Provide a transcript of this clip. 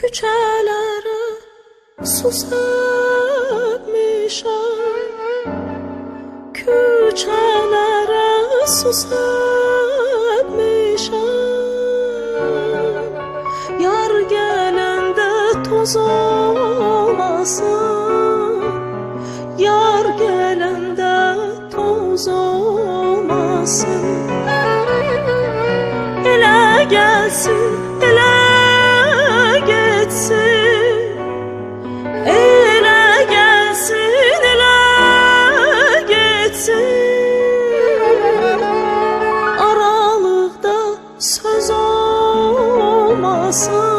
küçelere susamışam Küçelere susamışam Yar gelende toz olmasın. Yar gelende toz olmasın. Ele gelsin, ele so